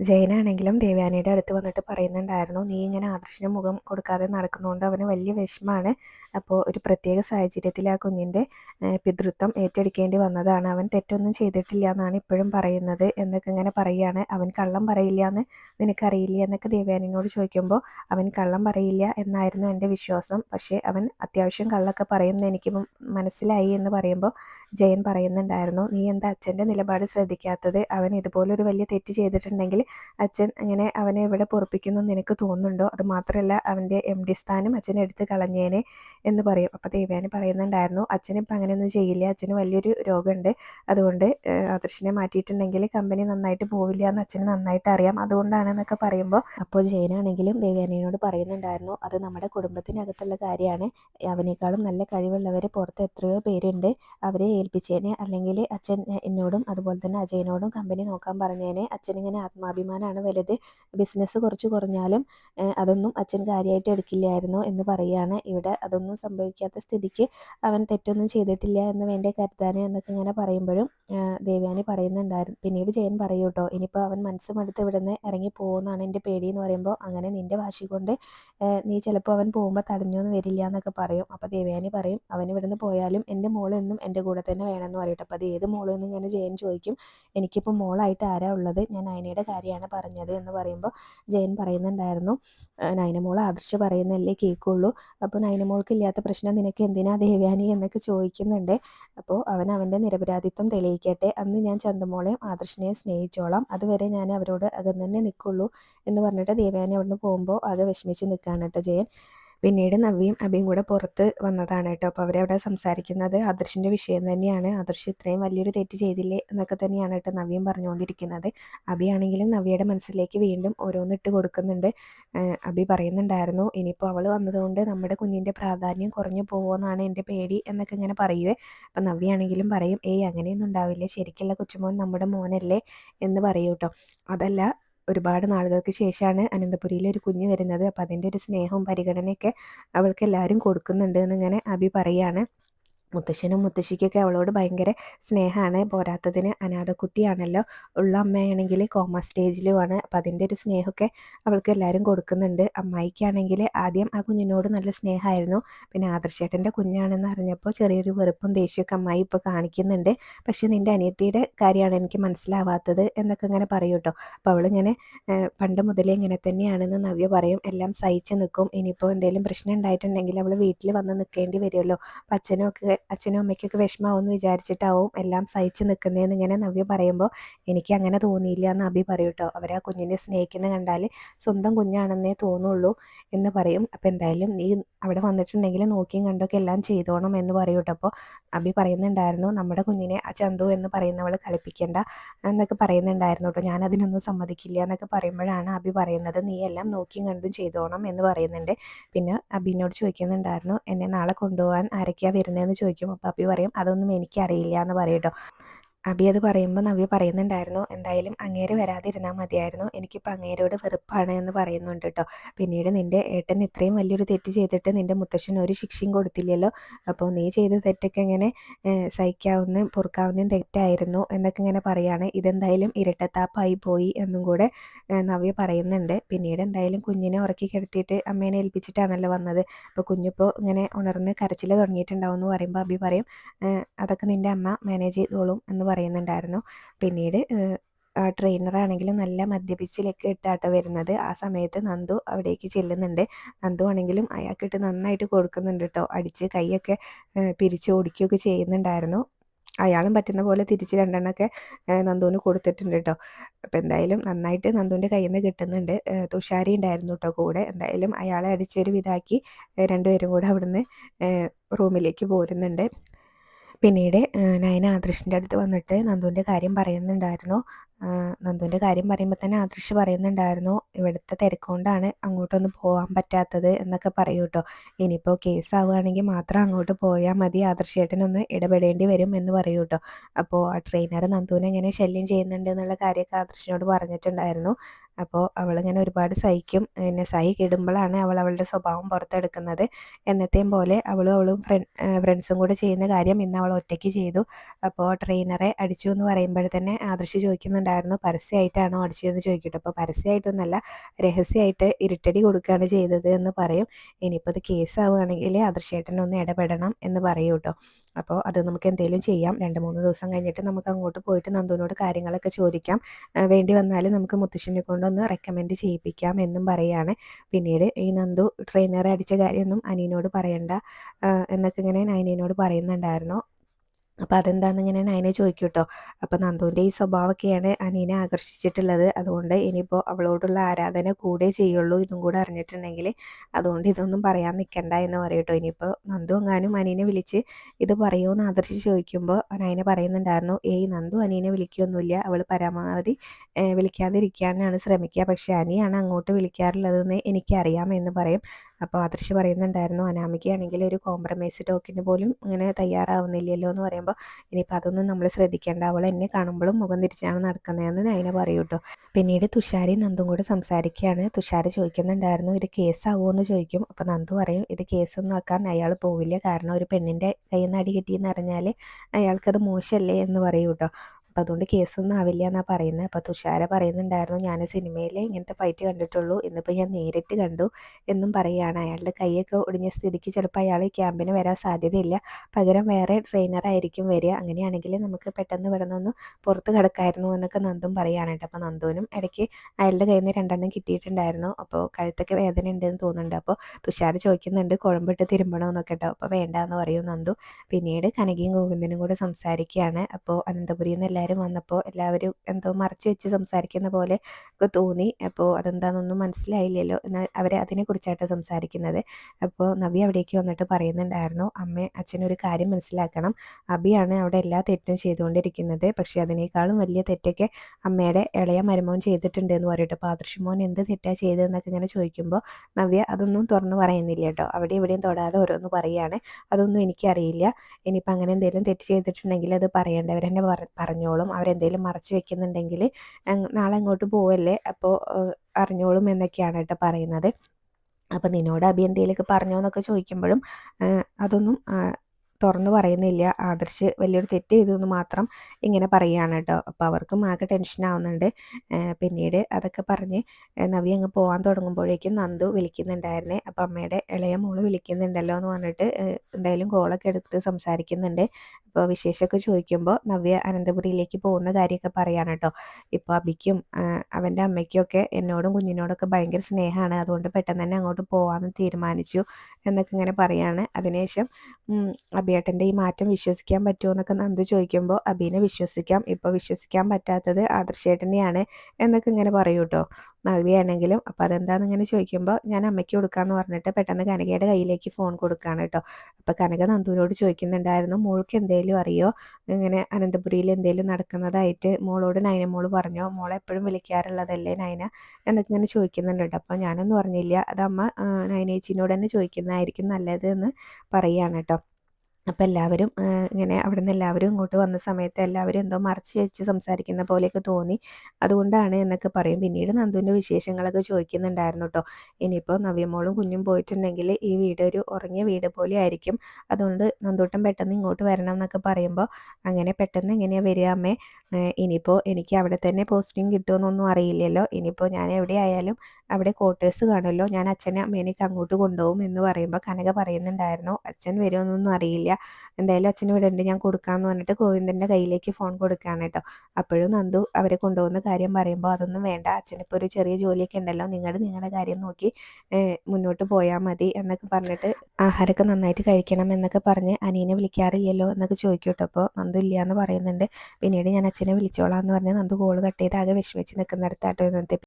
ജയനാണെങ്കിലും ദേവയാനിയുടെ അടുത്ത് വന്നിട്ട് പറയുന്നുണ്ടായിരുന്നു നീ ഇങ്ങനെ ആദർശിന് മുഖം കൊടുക്കാതെ നടക്കുന്നതുകൊണ്ട് അവന് വലിയ വിഷമമാണ് അപ്പോൾ ഒരു പ്രത്യേക സാഹചര്യത്തിൽ ആ കുഞ്ഞിന്റെ പിതൃത്വം ഏറ്റെടുക്കേണ്ടി വന്നതാണ്. അവൻ തെറ്റൊന്നും ചെയ്തിട്ടില്ല എന്നാണ് ഇപ്പോഴും പറയുന്നത് എന്നൊക്കെ ഇങ്ങനെ പറയുകയാണ്. അവൻ കള്ളം പറയില്ല എന്ന് നിനക്കറിയില്ല? എന്നൊക്കെ ദേവയാനിനോട് ചോദിക്കുമ്പോൾ അവൻ കള്ളം പറയില്ല എന്നായിരുന്നു എന്റെ വിശ്വാസം. പക്ഷേ അവൻ അത്യാവശ്യം കള്ളൊക്കെ പറയുമെന്ന് എനിക്ക് മനസ്സിലായി എന്ന് പറയുമ്പോൾ ജയൻ പറയുന്നുണ്ടായിരുന്നു നീ എന്താ അച്ഛന്റെ നിലപാട് ശ്രദ്ധിക്കാത്തത്? അവൻ ഇതുപോലൊരു വലിയ തെറ്റ് ചെയ്തിട്ടുണ്ടെങ്കിൽ അച്ഛൻ അങ്ങനെ അവനെ ഇവിടെ പൊറപ്പിക്കുന്നു നിനക്ക് തോന്നുന്നുണ്ടോ? അത് മാത്രമല്ല അവന്റെ എം ഡി സ്ഥാനം അച്ഛൻ എടുത്ത് കളഞ്ഞേനെ എന്ന് പറയും. അപ്പോൾ ദേവയാനി പറയുന്നുണ്ടായിരുന്നു അച്ഛനിപ്പോൾ അങ്ങനെയൊന്നും ചെയ്യില്ല. അച്ഛന് വലിയൊരു രോഗമുണ്ട്. അതുകൊണ്ട് ആദർശിനെ മാറ്റിയിട്ടുണ്ടെങ്കിൽ കമ്പനി നന്നായിട്ട് പോവില്ല എന്ന് അച്ഛന് നന്നായിട്ട് അറിയാം. അതുകൊണ്ടാണ് എന്നൊക്കെ പറയുമ്പോൾ അപ്പോൾ ജയനാണെങ്കിലും ദേവയാനിയോട് പറയുന്നുണ്ടായിരുന്നു അത് നമ്മുടെ കുടുംബത്തിനകത്തുള്ള കാര്യമാണ്. അവനേക്കാളും നല്ല കഴിവുള്ളവർ പുറത്ത് എത്രയോ പേരുണ്ട്. അവരെ ഏൽപ്പിച്ചേനെ. അല്ലെങ്കിൽ അച്ഛൻ എന്നോടും അതുപോലെ തന്നെ അജയനോടും കമ്പനി നോക്കാൻ പറഞ്ഞേനെ. അച്ഛനിങ്ങനെ ആത്മാഭിമാനമാണ് വലുത്. ബിസിനസ് കുറച്ച് കുറഞ്ഞാലും അതൊന്നും അച്ഛൻ കാര്യമായിട്ട് എടുക്കില്ലായിരുന്നു എന്ന് പറയുകയാണ് ഇവിടെ അതൊന്നും സംഭവിക്കാത്ത സ്ഥിതിക്ക് അവൻ തെറ്റൊന്നും ചെയ്തിട്ടില്ല എന്ന് വേണ്ടേ കരുതാൻ എന്നൊക്കെ ഇങ്ങനെ പറയുമ്പോഴും ദേവ്യാനി പറയുന്നുണ്ടായിരുന്നു. പിന്നീട് ജയൻ പറയൂ കേട്ടോ ഇനിയിപ്പോൾ അവൻ മനസ്സ് മടുത്ത് ഇവിടുന്ന് ഇറങ്ങി പോകുമെന്നാണ് എന്റെ പേടി എന്ന് പറയുമ്പോൾ അങ്ങനെ നിന്റെ വാശി കൊണ്ട് നീ ചിലപ്പോൾ അവൻ പോകുമ്പോൾ തടഞ്ഞൊന്നും വരില്ല എന്നൊക്കെ പറയും. അപ്പോൾ ദേവയാനി പറയും അവൻ ഇവിടുന്ന് പോയാലും എന്റെ മോളെന്നും എന്റെ കൂടെ തന്നെ വേണമെന്ന് പറയട്ടെ. അപ്പോൾ അത് ഏത് മോളെന്ന് ഇങ്ങനെ ജയൻ ചോദിക്കും. എനിക്കിപ്പോൾ മോളായിട്ട് ആരാ ഉള്ളത്? ഞാൻ നയനയുടെ കാര്യമാണ് പറഞ്ഞത് എന്ന് പറയുമ്പോൾ ജയൻ പറയുന്നുണ്ടായിരുന്നു. നയന മോൾ ആദർശ് പറയുന്നല്ലേ കേൾക്കുള്ളൂ. അപ്പോൾ നയന മോൾക്ക് ഇല്ലാത്ത പ്രശ്നം നിനക്ക് എന്തിനാ ദേവ്യാനി എന്നൊക്കെ ചോദിക്കുന്നുണ്ട്. അപ്പോൾ അവൻ അവന്റെ നിരപരാധിത്വം തെളിയിക്കട്ടെ. അന്ന് ഞാൻ ചന്തമോളെയും ആദർശിനെയും സ്നേഹിച്ചോളാം. അതുവരെ ഞാൻ അവരോട് അകം തന്നെ നിൽക്കുള്ളൂ എന്ന് പറഞ്ഞിട്ട് ദേവ്യാനി അവിടുന്ന് പോകുമ്പോൾ ആകെ വിഷമിച്ച് നിൽക്കുകയാണ് കേട്ടോ ജയൻ. പിന്നീട് നവ്യയും അബിയും കൂടെ പുറത്ത് വന്നതാണ് കേട്ടോ. അപ്പോൾ അവരവിടെ സംസാരിക്കുന്നത് ആദർശിന്റെ വിഷയം തന്നെയാണ്. ആദർശ് ഇത്രയും വലിയൊരു തെറ്റ് ചെയ്തില്ലേ എന്നൊക്കെ തന്നെയാണ് കേട്ടോ നവ്യം പറഞ്ഞുകൊണ്ടിരിക്കുന്നത്. അബിയാണെങ്കിലും നവ്യയുടെ മനസ്സിലേക്ക് വീണ്ടും ഓരോന്നിട്ട് കൊടുക്കുന്നുണ്ട്. അബി പറയുന്നുണ്ടായിരുന്നു ഇനിയിപ്പോൾ അവൾ വന്നതുകൊണ്ട് നമ്മുടെ കുഞ്ഞിന്റെ പ്രാധാന്യം കുറഞ്ഞു പോകുമെന്നാണ് എന്റെ പേടി എന്നൊക്കെ ഇങ്ങനെ പറയുവേ. അപ്പം നവ്യാണെങ്കിലും പറയും ഏയ് അങ്ങനെയൊന്നും ഉണ്ടാവില്ല. ശരിക്കുള്ള കൊച്ചുമോൻ നമ്മുടെ മോനല്ലേ എന്ന് പറയൂ കേട്ടോ. അതല്ല ഒരുപാട് നാളുകൾക്ക് ശേഷമാണ് അനന്തപുരിയിൽ ഒരു കുഞ്ഞ് വരുന്നത്. അപ്പോൾ അതിന്റെ ഒരു സ്നേഹവും പരിഗണനയൊക്കെ അവൾക്ക് എല്ലാവരും കൊടുക്കുന്നുണ്ട് എന്നിങ്ങനെ അബി പറയാണ് മുത്തശ്ശനും മുത്തശ്ശിക്കൊക്കെ അവളോട് ഭയങ്കര സ്നേഹമാണ് പോരാത്തതിന് അനാഥക്കുട്ടിയാണല്ലോ. ഉള്ള അമ്മയാണെങ്കിൽ കോമ സ്റ്റേജിലുമാണ്. അപ്പം അതിന്റെ ഒരു സ്നേഹമൊക്കെ അവൾക്ക് എല്ലാവരും കൊടുക്കുന്നുണ്ട്. അമ്മായിക്കാണെങ്കിൽ ആദ്യം ആ കുഞ്ഞിനോട് നല്ല സ്നേഹമായിരുന്നു. പിന്നെ ആദർശേട്ടന്റെ കുഞ്ഞാണെന്ന് അറിഞ്ഞപ്പോൾ ചെറിയൊരു വെറുപ്പും ദേഷ്യമൊക്കെ അമ്മായി ഇപ്പോൾ കാണിക്കുന്നുണ്ട്. പക്ഷേ നിന്റെ അനിയത്തിയുടെ കാര്യമാണ് എനിക്ക് മനസ്സിലാവാത്തത് എന്നൊക്കെ ഇങ്ങനെ പറയും കേട്ടോ. അപ്പോൾ അവൾ ഇങ്ങനെ പണ്ട് മുതലേ ഇങ്ങനെ തന്നെയാണെന്ന് നവ്യ പറയും. എല്ലാം സഹിച്ച് നിൽക്കും. ഇനിയിപ്പോൾ എന്തെങ്കിലും പ്രശ്നം ഉണ്ടായിട്ടുണ്ടെങ്കിൽ അവൾ വീട്ടിൽ വന്ന് നിൽക്കേണ്ടി വരുമല്ലോ. അപ്പം അച്ഛനും ഒക്കെ അച്ഛനും അമ്മയ്ക്കൊക്കെ വിഷമാവുമെന്ന് വിചാരിച്ചിട്ടാവും എല്ലാം സഹിച്ച് നിൽക്കുന്നതെന്ന് ഇങ്ങനെ നവ്യ പറയുമ്പോൾ എനിക്ക് അങ്ങനെ തോന്നിയില്ല എന്ന് അഭി പറയും കേട്ടോ അവർ ആ കുഞ്ഞിനെ സ്നേഹിക്കുന്ന കണ്ടാൽ സ്വന്തം കുഞ്ഞാണെന്നേ തോന്നുള്ളൂ എന്ന് പറയും. അപ്പോൾ എന്തായാലും നീ അവിടെ വന്നിട്ടുണ്ടെങ്കിൽ നോക്കിയും കണ്ടൊക്കെ എല്ലാം ചെയ്തോണം എന്ന് പറയും കേട്ടോ അപ്പോൾ അഭി പറയുന്നുണ്ടായിരുന്നു നമ്മുടെ കുഞ്ഞിനെ ആ ചന്തു എന്ന് പറയുന്നവൾ കളിപ്പിക്കേണ്ട എന്നൊക്കെ പറയുന്നുണ്ടായിരുന്നു കേട്ടോ ഞാൻ അതിനൊന്നും സമ്മതിക്കില്ല എന്നൊക്കെ പറയുമ്പോഴാണ് അഭി പറയുന്നത് നീ എല്ലാം നോക്കിയും കണ്ടും ചെയ്തോണം എന്ന് പറയുന്നുണ്ട്. പിന്നെ അഭിനോട് ചോദിക്കുന്നുണ്ടായിരുന്നു എന്നെ നാളെ കൊണ്ടുപോകാൻ ആരൊക്കെയാണ് വരുന്നതെന്ന് ചോദിക്കും അപ്പോൾ അഭി പറയും അതൊന്നും എനിക്കറിയില്ല എന്ന് പറയും കേട്ടോ അബി അത് പറയുമ്പോൾ നവ്യ പറയുന്നുണ്ടായിരുന്നു എന്തായാലും അങ്ങേര് വരാതിരുന്നാൽ മതിയായിരുന്നു. എനിക്കിപ്പോൾ അങ്ങേരോട് വെറുപ്പാണ് എന്ന് പറയുന്നുണ്ട് കേട്ടോ പിന്നീട് നിന്റെ ഏട്ടൻ ഇത്രയും വലിയൊരു തെറ്റ് ചെയ്തിട്ട് നിന്റെ മുത്തശ്ശൻ ഒരു ശിക്ഷയും കൊടുത്തില്ലല്ലോ? അപ്പോൾ നീ ചെയ്ത തെറ്റൊക്കെ ഇങ്ങനെ സഹിക്കാവുന്ന പൊറുക്കാവുന്ന തെറ്റായിരുന്നു എന്നൊക്കെ ഇങ്ങനെ പറയാണ്. ഇതെന്തായാലും ഇരട്ടത്താപ്പായി പോയി എന്നും കൂടെ നവ്യ പറയുന്നുണ്ട്. പിന്നീട് എന്തായാലും കുഞ്ഞിനെ ഉറക്കി കിടത്തിയിട്ട് അമ്മേനെ ഏൽപ്പിച്ചിട്ടാണല്ലോ വന്നത്. അപ്പോൾ കുഞ്ഞിപ്പോൾ ഇങ്ങനെ ഉണർന്ന് കരച്ചിൽ തുടങ്ങിയിട്ടുണ്ടാവും എന്ന് പറയുമ്പോൾ അബി പറയും അതൊക്കെ നിന്റെ അമ്മ മാനേജ് ചെയ്തോളും എന്ന് പറയുന്നുണ്ടായിരുന്നു. പിന്നീട് ട്രെയിനറാണെങ്കിലും നല്ല മദ്യപിച്ചിലൊക്കെ ഇട്ടാട്ടോ വരുന്നത്. ആ സമയത്ത് നന്ദു അവിടേക്ക് ചെല്ലുന്നുണ്ട്. നന്ദു ആണെങ്കിലും അയാൾക്കിട്ട് നന്നായിട്ട് കൊടുക്കുന്നുണ്ട് കേട്ടോ അടിച്ച് കൈയൊക്കെ പിരിച്ച് ഓടിക്കുകയൊക്കെ ചെയ്യുന്നുണ്ടായിരുന്നു. അയാളും പറ്റുന്ന പോലെ തിരിച്ച് രണ്ടെണ്ണമൊക്കെ നന്ദുവിന് കൊടുത്തിട്ടുണ്ട് കേട്ടോ അപ്പം എന്തായാലും നന്നായിട്ട് നന്ദുവിന്റെ കയ്യിൽ നിന്ന് കിട്ടുന്നുണ്ട് തുഷാരി ഉണ്ടായിരുന്നു കേട്ടോ കൂടെ. എന്തായാലും അയാളെ അടിച്ചൊരു വിധാക്കി രണ്ടുപേരും കൂടെ അവിടുന്ന് റൂമിലേക്ക് പോരുന്നുണ്ട്. പിന്നീട് നയന ആദർശിന്റെ അടുത്ത് വന്നിട്ട് നന്ദുവിന്റെ കാര്യം പറയുന്നുണ്ടായിരുന്നു. നന്ദുവിന്റെ കാര്യം പറയുമ്പോൾ തന്നെ ആദർശ് പറയുന്നുണ്ടായിരുന്നു ഇവിടുത്തെ തിരക്കുകൊണ്ടാണ് അങ്ങോട്ടൊന്ന് പോകാൻ പറ്റാത്തത് എന്നൊക്കെ പറയൂ കേട്ടോ. ഇനിയിപ്പോൾ കേസ് ആവുകയാണെങ്കിൽ മാത്രം അങ്ങോട്ട് പോയാൽ മതി ആദർശേട്ടനൊന്ന് ഇടപെടേണ്ടി വരും എന്ന് പറയൂ കേട്ടോ. അപ്പോൾ ആ ട്രെയിനർ നന്ദുവിനെ എങ്ങനെ ശല്യം ചെയ്യുന്നുണ്ട് എന്നുള്ള കാര്യമൊക്കെ ആദർശിനോട് പറഞ്ഞിട്ടുണ്ടായിരുന്നു. അപ്പോൾ അവൾ അവളിങ്ങനെ ഒരുപാട് സഹിക്കും. പിന്നെ സഹി കിടുമ്പോഴാണ് അവൾ അവളുടെ സ്വഭാവം പുറത്തെടുക്കുന്നത്. എന്നത്തെയും പോലെ അവളും അവളും ഫ്രണ്ട്സും കൂടെ ചെയ്യുന്ന കാര്യം ഇന്ന് അവൾ ഒറ്റയ്ക്ക് ചെയ്തു. അപ്പോൾ ട്രെയിനറെ അടിച്ചു എന്ന് പറയുമ്പോൾ തന്നെ ആദർശ് ചോദിക്കുന്നുണ്ടായിരുന്നു പരസ്യമായിട്ടാണോ അടിച്ചതെന്ന് ചോദിക്കട്ടെ. അപ്പോൾ പരസ്യമായിട്ടൊന്നല്ല രഹസ്യമായിട്ട് ഇരുട്ടടി കൊടുക്കുകയാണ് ചെയ്തത് എന്ന് പറയും. ഇനിയിപ്പോൾ അത് കേസാവുകയാണെങ്കിൽ ആദർശേട്ടനൊന്ന് ഇടപെടണം എന്ന് പറയൂട്ടോ കേട്ടോ അപ്പോൾ അത് നമുക്ക് എന്തെങ്കിലും ചെയ്യാം. രണ്ട് മൂന്ന് ദിവസം കഴിഞ്ഞിട്ട് നമുക്ക് അങ്ങോട്ട് പോയിട്ട് നന്ദുവിനോട് കാര്യങ്ങളൊക്കെ ചോദിക്കാം. വേണ്ടി വന്നാൽ നമുക്ക് മുത്തശ്ശനെ കൊണ്ടൊന്ന് റെക്കമെൻഡ് ചെയ്യിപ്പിക്കാം എന്നും പറയുകയാണ് പിന്നീട് ഈ നന്ദു ട്രെയിനറെ അടിച്ച കാര്യമൊന്നും അനിയനോട് പറയണ്ട. എന്നൊക്കെ ഇങ്ങനെ നൈനീനോട് പറയുന്നുണ്ടായിരുന്നു. അപ്പോൾ അതെന്താണെന്ന് ഇങ്ങനെ നയനെ ചോദിക്കും കേട്ടോ അപ്പോൾ നന്ദുവിന്റെ ഈ സ്വഭാവമൊക്കെയാണ് അനീനെ ആകർഷിച്ചിട്ടുള്ളത്. അതുകൊണ്ട് ഇനിയിപ്പോൾ അവളോടുള്ള ആരാധന കൂടെ ചെയ്യുള്ളൂ ഇതും കൂടെ അറിഞ്ഞിട്ടുണ്ടെങ്കിൽ. അതുകൊണ്ട് ഇതൊന്നും പറയാൻ നിൽക്കണ്ട എന്ന് പറയും കേട്ടോ. ഇനിയിപ്പോൾ നന്ദു എങ്ങാനും അനീനെ വിളിച്ച് ഇത് പറയുമെന്ന് ആദർശി ചോദിക്കുമ്പോൾ നയനെ പറയുന്നുണ്ടായിരുന്നു ഏയ് നന്ദു അനീനെ വിളിക്കുകയൊന്നുമില്ല അവൾ പരമാവധി വിളിക്കാതിരിക്കാനാണ് ശ്രമിക്കുക. പക്ഷേ അനിയാണ് അങ്ങോട്ട് വിളിക്കാറുള്ളതെന്ന് എനിക്കറിയാം എന്ന് പറയും. അപ്പോൾ ആദർശ് പറയുന്നുണ്ടായിരുന്നു അനാമികയാണെങ്കിൽ ഒരു കോംപ്രമൈസ് ടോക്കിന് പോലും ഇങ്ങനെ തയ്യാറാവുന്നില്ലല്ലോ എന്ന് പറയുമ്പോൾ ഇനിയിപ്പോൾ അതൊന്നും നമ്മൾ ശ്രദ്ധിക്കേണ്ട. അവൾ എന്നെ കാണുമ്പോഴും മുഖം തിരിച്ചാണ് നടക്കുന്നതെന്ന് നയന പറയൂ കേട്ടോ പിന്നീട് തുഷാരി നന്ദും കൂടെ സംസാരിക്കുകയാണ്. തുഷാരി ചോദിക്കുന്നുണ്ടായിരുന്നു ഇത് കേസാവുമോ എന്ന് ചോദിക്കും. അപ്പോൾ നന്ദു പറയും ഇത് കേസൊന്നും ആക്കാൻ അയാൾ പോവില്ല. കാരണം ഒരു പെണ്ണിന്റെ കയ്യിൽ നിന്ന് അടി കിട്ടിയെന്ന് അറിഞ്ഞാൽ അയാൾക്കത് മോശമല്ലേ എന്ന് പറയൂ കേട്ടോ അപ്പോൾ അതുകൊണ്ട് കേസൊന്നും ആവില്ല എന്നാണ് പറയുന്നത് അപ്പോൾ തുഷാര പറയുന്നുണ്ടായിരുന്നു ഞാൻ സിനിമയിൽ ഇങ്ങനത്തെ ഫൈറ്റ് കണ്ടിട്ടുള്ളൂ. ഇന്നിപ്പോൾ ഞാൻ നേരിട്ട് കണ്ടു എന്നും പറയുകയാണ്. അയാളുടെ കൈയൊക്കെ ഒടിഞ്ഞ സ്ഥിതിക്ക് ചിലപ്പോൾ അയാൾ ക്യാമ്പിന് വരാൻ സാധ്യതയില്ല. പകരം വേറെ ട്രെയിനറായിരിക്കും വരിക. അങ്ങനെയാണെങ്കിൽ നമുക്ക് പെട്ടെന്ന് ഇവിടെ നിന്ന് പുറത്ത് കിടക്കായിരുന്നു എന്നൊക്കെ നന്ദും പറയുകയാണ് അപ്പോൾ നന്ദുവിനും ഇടയ്ക്ക് അയാളുടെ കയ്യിൽ നിന്ന് രണ്ടെണ്ണം കിട്ടിയിട്ടുണ്ടായിരുന്നു. അപ്പോൾ കഴുത്തൊക്കെ വേദന ഉണ്ടെന്ന് തോന്നുന്നുണ്ട്. അപ്പോൾ തുഷാര ചോദിക്കുന്നുണ്ട് കുഴമ്പിട്ട് തിരുമ്പണമെന്നൊക്കെ കേട്ടോ? അപ്പോൾ വേണ്ടാന്ന് പറയും നന്ദു. പിന്നീട് കനകയും ഗോവിന്ദനും കൂടെ സംസാരിക്കുകയാണ്. അപ്പോൾ അനന്തപുരിയിൽ നിന്ന് എല്ലാവരും വന്നപ്പോൾ എല്ലാവരും എന്തോ മറച്ചു വെച്ച് സംസാരിക്കുന്ന പോലെ ഒക്കെ തോന്നി. അപ്പോൾ അതെന്താണെന്നൊന്നും മനസ്സിലായില്ലല്ലോ. എന്നാൽ അവർ അതിനെക്കുറിച്ചായിട്ട് സംസാരിക്കുന്നത്. അപ്പോൾ നബി അവിടേക്ക് വന്നിട്ട് പറയുന്നുണ്ടായിരുന്നു അമ്മ അച്ഛനൊരു കാര്യം മനസ്സിലാക്കണം. അബിയാണ് അവിടെ എല്ലാ തെറ്റും ചെയ്തുകൊണ്ടിരിക്കുന്നത്. പക്ഷേ അതിനേക്കാളും വലിയ തെറ്റൊക്കെ അമ്മയുടെ ഇളയ മരുമോൻ ചെയ്തിട്ടുണ്ട് എന്ന് പറയട്ടെ. അപ്പോൾ ആദർശമോൻ എന്ത് തെറ്റാ ചെയ്തതെന്നൊക്കെ ഇങ്ങനെ ചോദിക്കുമ്പോൾ നവ്യ അതൊന്നും തുറന്നു പറയുന്നില്ല കേട്ടോ. അവിടെ ഇവിടെയും തൊടാതെ ഓരോന്ന് പറയുകയാണ്. അതൊന്നും എനിക്കറിയില്ല. ഇനിയിപ്പോൾ അങ്ങനെ എന്തെങ്കിലും തെറ്റ് ചെയ്തിട്ടുണ്ടെങ്കിൽ അത് പറയേണ്ടവരെന്നെ പറഞ്ഞു. അറിഞ്ഞോളും. അവരെന്തെങ്കിലും മറച്ചു വെക്കുന്നുണ്ടെങ്കിൽ നാളെ അങ്ങോട്ട് പോവല്ലേ? അപ്പോൾ അറിഞ്ഞോളും എന്നൊക്കെയാണ് കേട്ടോ പറയുന്നത്. അപ്പോൾ നിന്നോട് അഭി എന്തെങ്കിലുമൊക്കെ പറഞ്ഞോ എന്നൊക്കെ ചോദിക്കുമ്പോഴും അതൊന്നും തുറന്നു പറയുന്നില്ല. ആദർശ് വലിയൊരു തെറ്റ് ചെയ്തു എന്ന് മാത്രം ഇങ്ങനെ പറയുകയാണ് കേട്ടോ. അപ്പോൾ അവർക്കും ആകെ ടെൻഷൻ ആവുന്നുണ്ട്. പിന്നീട് അതൊക്കെ പറഞ്ഞ് നവി അങ്ങ് പോകാൻ തുടങ്ങുമ്പോഴേക്കും നന്ദു വിളിക്കുന്നുണ്ടായിരുന്നേ. അപ്പോൾ അമ്മയുടെ ഇളയ മോൾ വിളിക്കുന്നുണ്ടല്ലോ എന്ന് പറഞ്ഞിട്ട് എന്തായാലും കോളൊക്കെ എടുത്ത് സംസാരിക്കുന്നുണ്ട്. ഇപ്പോൾ വിശേഷമൊക്കെ ചോദിക്കുമ്പോൾ നവ്യ അനന്തപുരിയിലേക്ക് പോകുന്ന കാര്യമൊക്കെ പറയാണ് കേട്ടോ. ഇപ്പോൾ അബിക്കും അവന്റെ അമ്മയ്ക്കൊക്കെ എന്നോടും കുഞ്ഞിനോടൊക്കെ ഭയങ്കര സ്നേഹമാണ്. അതുകൊണ്ട് പെട്ടെന്ന് തന്നെ അങ്ങോട്ട് പോകാമെന്ന് തീരുമാനിച്ചു എന്നൊക്കെ ഇങ്ങനെ പറയാണ്. അതിനുശേഷം അബിയേട്ടന്റെ ഈ മാറ്റം വിശ്വസിക്കാൻ പറ്റുമോ എന്നൊക്കെ നന്ദ് ചോദിക്കുമ്പോൾ അബീനെ വിശ്വസിക്കാം ഇപ്പോൾ വിശ്വസിക്കാൻ പറ്റാത്തത് ആദർശേട്ടനെയാണ് എന്നൊക്കെ ഇങ്ങനെ പറയൂ കേട്ടോ. നവ്യാണെങ്കിലും അപ്പോൾ അതെന്താണെന്ന് ഇങ്ങനെ ചോദിക്കുമ്പോൾ ഞാൻ അമ്മയ്ക്ക് കൊടുക്കാമെന്ന് പറഞ്ഞിട്ട് പെട്ടെന്ന് കനകയുടെ കയ്യിലേക്ക് ഫോൺ കൊടുക്കുകയാണ് കേട്ടോ. അപ്പോൾ കനക നന്ദുവിനോട് ചോദിക്കുന്നുണ്ടായിരുന്നു മോൾക്ക് എന്തേലും അറിയോ? ഇങ്ങനെ അനന്തപുരിയിൽ എന്തേലും നടക്കുന്നതായിട്ട് മോളോട് നൈന മോൾ പറഞ്ഞോ? മോളെ എപ്പോഴും വിളിക്കാറുള്ളതല്ലേ നൈന? എന്നൊക്കെ ഇങ്ങനെ ചോദിക്കുന്നുണ്ട് കേട്ടോ. അപ്പോൾ ഞാനൊന്നും പറഞ്ഞില്ല. അത് അമ്മ നൈനേച്ചിനോട് തന്നെ ചോദിക്കുന്നതായിരിക്കും നല്ലത് എന്ന് പറയുകയാണ് കേട്ടോ. അപ്പോൾ എല്ലാവരും ഇങ്ങനെ അവിടെ നിന്ന് എല്ലാവരും ഇങ്ങോട്ട് വന്ന സമയത്ത് എല്ലാവരും എന്തോ മറച്ച് വെച്ച് സംസാരിക്കുന്ന പോലെയൊക്കെ തോന്നി. അതുകൊണ്ടാണ് എന്നൊക്കെ പറയും. പിന്നീട് നന്ദുവിന്റെ വിശേഷങ്ങളൊക്കെ ചോദിക്കുന്നുണ്ടായിരുന്നു കേട്ടോ ഇനിയിപ്പോൾ നവ്യമോളും കുഞ്ഞും പോയിട്ടുണ്ടെങ്കിൽ ഈ വീട് ഒരു ഉറങ്ങിയ വീട് പോലെ ആയിരിക്കും. അതുകൊണ്ട് നന്ദൂട്ടം പെട്ടെന്ന് ഇങ്ങോട്ട് വരണം എന്നൊക്കെ പറയുമ്പോൾ അങ്ങനെ പെട്ടെന്ന് എങ്ങനെയാണ് വരിക അമ്മേ? ഇനിയിപ്പോൾ എനിക്ക് അവിടെ തന്നെ പോസ്റ്റിംഗ് കിട്ടുമെന്നൊന്നും അറിയില്ലല്ലോ. ഇനിയിപ്പോൾ ഞാൻ എവിടെ ആയാലും അവിടെ ക്വാർട്ടേഴ്സ് കാണുമല്ലോ. ഞാൻ അച്ഛനെ അമ്മേനേക്ക് അങ്ങോട്ട് കൊണ്ടുപോകും എന്ന് പറയുമ്പോൾ കനക പറയുന്നുണ്ടായിരുന്നു. അച്ഛൻ വരുമെന്നൊന്നും അറിയില്ല. എന്തായാലും അച്ഛൻ ഇവിടെ ഉണ്ട്. ഞാൻ കൊടുക്കാമെന്ന് പറഞ്ഞിട്ട് ഗോവിന്ദന്റെ കയ്യിലേക്ക് ഫോൺ കൊടുക്കുകയാണ് കേട്ടോ. അപ്പോഴും നന്ദു അവരെ കൊണ്ടുപോകുന്ന കാര്യം പറയുമ്പോൾ അതൊന്നും വേണ്ട. അച്ഛനിപ്പോൾ ഒരു ചെറിയ ജോലിയൊക്കെ ഉണ്ടല്ലോ. നിങ്ങൾ നിങ്ങളുടെ കാര്യം നോക്കി മുന്നോട്ട് പോയാൽ മതി എന്നൊക്കെ പറഞ്ഞിട്ട് ആഹാരമൊക്കെ നന്നായിട്ട് കഴിക്കണം എന്നൊക്കെ പറഞ്ഞ് അനിയനെ വിളിക്കാറില്ലല്ലോ എന്നൊക്കെ ചോദിക്കും കേട്ടോ. അപ്പോൾ നന്ദു ഇല്ല എന്ന് പറയുന്നുണ്ട്. പിന്നീട് ഞാൻ അച്ഛനെ വിളിച്ചോളാം എന്ന് പറഞ്ഞ് നന്ദു കോൾ കട്ട് ചെയ്ത് ആകെ വിഷമിച്ച് നിൽക്കുന്നിടത്താട്ടോ ഇന്നത്തെ